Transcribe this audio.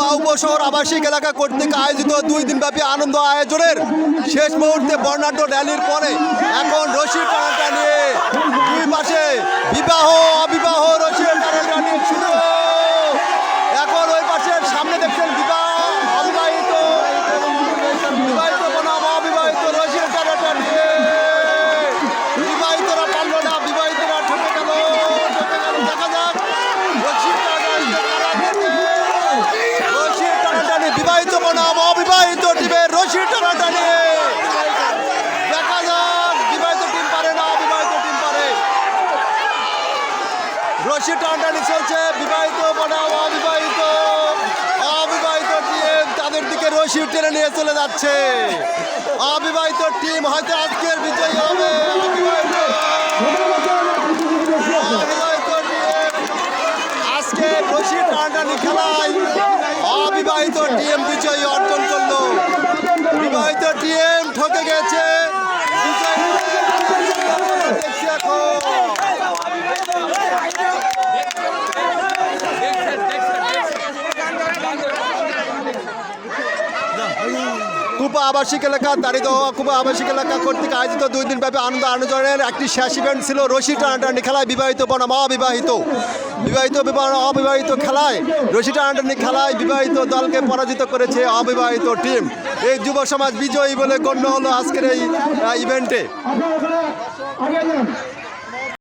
কুবা উপশহর আবাসিক এলাকা কর্তৃক আয়োজিত দুই দিনব্যাপী আনন্দ আয়োজনের শেষ মুহূর্তে বর্ণাঢ্য র্যালির পরে এখন রশি টানাটানি দুই পাশে বিবাহ অবিবাহ রশি টানাটানি শুরু এখন ওই পাশের সামনে দেখছেন বিবাহ অবিবাহিত বিবাহিত বনাম অবিবাহিত রশি টানাটানি বিবাহিতরা পারল না বিবাহিতরা ঠকে গেল ঠকে গেল দেখা যাক রশি টানাটানি রশি টানাটানি বিবাহিত বনাম অবিবাহিত টিমের রশি টানাটানি দেখা যাক, বিবাহিত টিম পারে না, অবিবাহিত টিম পারে। রশি টানাটানি চলছে, বিবাহিত বনাম অবিবাহিত। অবিবাহিত টিম তাদের দিকে রশি টেনে নিয়ে চলে যাচ্ছে। অবিবাহিত টিম হয়তো আজকের বিজয়ী হবে আজকে রশি টানাটানি খেলায়। অবিবাহিত ডিএম বিজয়ী অর্জন করল। বিবাহিত ডিএম ঠকে গেছে। এখন কুপা আবাসিক এলাকা তারিত কুপা আবাসিক এলাকা কর্তৃক আয়োজিত দুই দিন ব্যাপী আনন্দ আয়োজনের একটি শেষ ইভেন্ট ছিল রশি টানাটানি খেলায় বিবাহিত বনাম অবিবাহিত। বিবাহিত বিবাহ অবিবাহিত খেলায়, রশি টানাটানি খেলায় বিবাহিত দলকে পরাজিত করেছে অবিবাহিত টিম এই যুব সমাজ বিজয়ী বলে গণ্য হলো আজকের এই ইভেন্টে